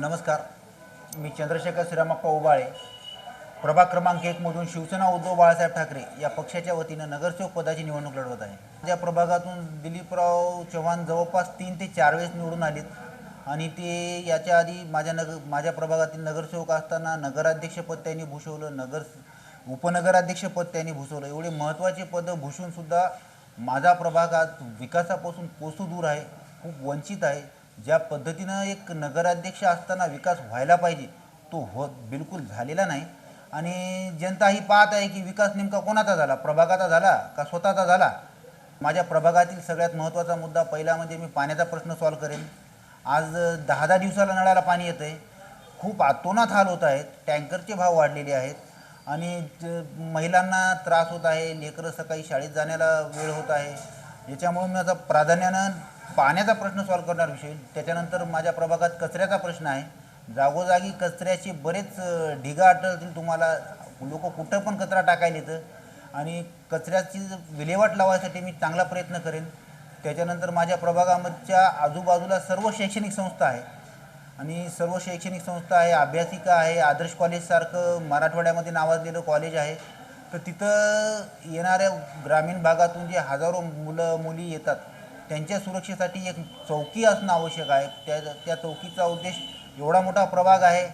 नमस्कार. मी चंद्रशेखर श्रीरामप्पा उबाळे. प्रभाग क्रमांक एकमधून शिवसेना उद्धव बाळासाहेब ठाकरे या पक्षाच्या वतीनं नगरसेवक पदाची निवडणूक लढवत आहे. या प्रभागातून दिलीपराव चव्हाण जवळपास तीन ते चार वेळेस निवडून आलेत. आणि ते याच्या आधी माझ्या नगर माझ्या प्रभागातील नगरसेवक असताना नगराध्यक्षपद त्यांनी भूषवलं नगर उपनगराध्यक्षपद त्यांनी भूषवलं. एवढे महत्त्वाचे पदं भूषूनसुद्धा माझा प्रभाग आज विकासापासून कोसू दूर आहे खूप वंचित आहे. ज्या पद्धतीनं एक नगराध्यक्ष असताना विकास व्हायला पाहिजे तो हो बिलकुल झालेला नाही. आणि जनता ही पाहत आहे की विकास नेमका कोणाचा झाला? प्रभागाचा झाला का स्वतःचा झाला? माझ्या प्रभागातील सगळ्यात महत्त्वाचा मुद्दा पहिला म्हणजे मी पाण्याचा प्रश्न सॉल्व करेन. आज दहा दहा दिवसाला नळाला पाणी येतं आहे खूप आतोनात हाल होत आहेत. टँकरचे भाव वाढलेले आहेत. आणि ज- महिलांना त्रास होत आहे. लेकरं सकाळी शाळेत जाण्याला वेळ होत आहे. याच्यामुळे मी आता प्राधान्यानं पाण्याचा प्रश्न सॉल्व करणार विषय. त्याच्यानंतर माझ्या प्रभागात कचऱ्याचा प्रश्न आहे. जागोजागी कचऱ्याचे बरेच ढिगा आढळतील तुम्हाला. लोक कुठं पण कचरा टाकायला येतं. आणि कचऱ्याची विल्हेवाट लावायसाठी मी चांगला प्रयत्न करेन. त्याच्यानंतर माझ्या प्रभागामधच्या आजूबाजूला सर्व शैक्षणिक संस्था आहे. आणि सर्व शैक्षणिक संस्था आहे अभ्यासिका आहे आदर्श कॉलेजसारखं मराठवाड्यामध्ये नावाजलेलं कॉलेज आहे. तर तिथं येणाऱ्या ग्रामीण भागातून जे हजारो मुलं मुली येतात त्यांच्या सुरक्षेसाठी एक चौकी असणं आवश्यक आहे. त्या त्या चौकीचा उद्देश एवढा मोठा प्रभाग आहे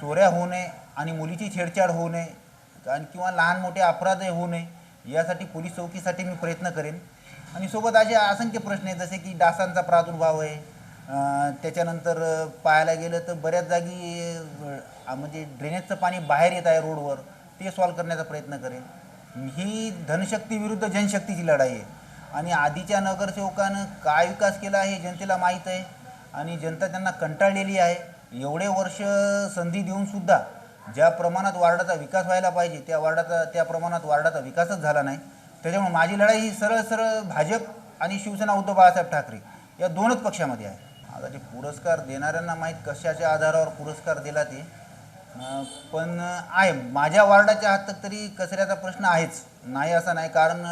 चोऱ्या होऊ नये आणि मुलीची छेडछाड होऊ नये आणि किंवा लहान मोठे अपराध होऊ नये यासाठी पोलीस चौकीसाठी मी प्रयत्न करेन. आणि सोबत असे असंख्य प्रश्न आहेत जसे की डासांचा प्रादुर्भाव आहे. त्याच्यानंतर पाहायला गेलं तर बऱ्याच जागी म्हणजे ड्रेनेजचं पाणी बाहेर येत आहे रोडवर. ते सॉल्व करण्याचा प्रयत्न करेन. ही धनशक्ती विरुद्ध जनशक्तीची लढाई आहे. आणि आधीच्या नगरसेवकानं काय विकास केला हे जनतेला माहीत आहे. आणि जनता त्यांना कंटाळलेली आहे. एवढे वर्ष संधी देऊनसुद्धा ज्या प्रमाणात वार्डाचा विकास व्हायला पाहिजे त्या वार्डाचा त्या प्रमाणात वार्डाचा विकासच झाला नाही. त्याच्यामुळे माझी लढाई ही सरळ सरळ भाजप आणि शिवसेना उद्धव बाळासाहेब ठाकरे या दोनच पक्षामध्ये आहे. आता ते पुरस्कार देणाऱ्यांना माहीत कशाच्या आधारावर पुरस्कार दिला ते? पण आहे. माझ्या वार्डाच्या हात तक तरी कचऱ्याचा प्रश्न आहेच. नाही असा नाही. कारण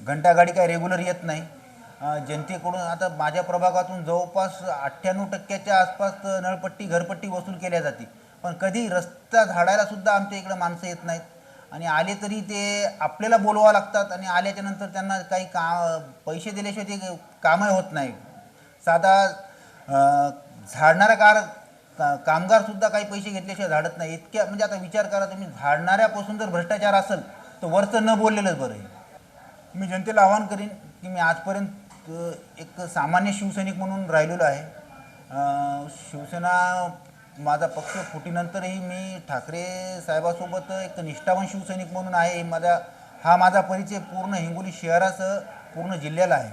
घंटागाडी काय रेग्युलर येत नाही. जनतेकडून आता माझ्या प्रभागातून जवळपास अठ्ठ्याण्णव टक्क्याच्या आसपास नळपट्टी घरपट्टी वसूल केल्या जाते. पण कधी रस्ता झाडायला सुद्धा आमच्या इकडं माणसं येत नाहीत. आणि आले तरी ते आपल्याला बोलवावं लागतात आणि आल्याच्यानंतर त्यांना काही का पैसे दिल्याशिवाय ते कामही होत नाही. साधा झाडणारा कार का कामगारसुद्धा काही पैसे घेतल्याशिवाय झाडत नाही. इतक्या म्हणजे आता विचार करा तुम्ही झाडणाऱ्यापासून जर भ्रष्टाचार असेल तर वरचं न बोललेलंच बरं आहे. मी जनतेला आवाहन करीन की मी आजपर्यंत एक सामान्य शिवसैनिक म्हणून राहिलेलो आहे. शिवसेना माझा पक्ष फुटीनंतरही मी ठाकरे साहेबासोबत एक निष्ठावान शिवसैनिक म्हणून आहे. माझा हा माझा परिचय पूर्ण हिंगोली शहरासह पूर्ण जिल्ह्याला आहे.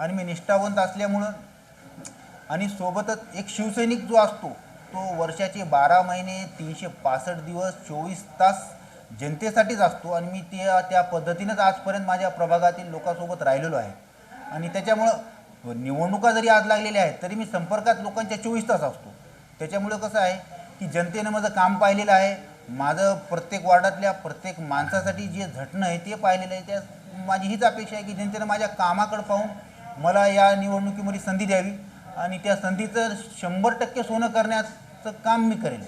आणि मी निष्ठावंत असल्यामुळं आणि सोबतच एक शिवसैनिक जो असतो तो वर्षाचे बारा महिने तीनशे पासष्ट दिवस चोवीस तास जनतेसाठीच असतो आणि मी ते त्या पद्धतीनंच आजपर्यंत माझ्या प्रभागातील लोकांसोबत राहिलेलो आहे. आणि त्याच्यामुळं निवडणुका जरी आज लागलेल्या आहेत तरी मी संपर्कात लोकांच्या चोवीस तास असतो. त्याच्यामुळं कसं आहे की जनतेनं माझं काम पाहिलेलं आहे. माझं प्रत्येक वार्डातल्या प्रत्येक माणसासाठी जे झटणं आहे ते पाहिलेलं आहे. त्या माझी हीच अपेक्षा आहे की जनतेनं माझ्या कामाकडं पाहून मला या निवडणुकीमध्ये संधी द्यावी. आणि त्या संधीचं शंभर टक्के सोनं करण्याचं काम मी करेन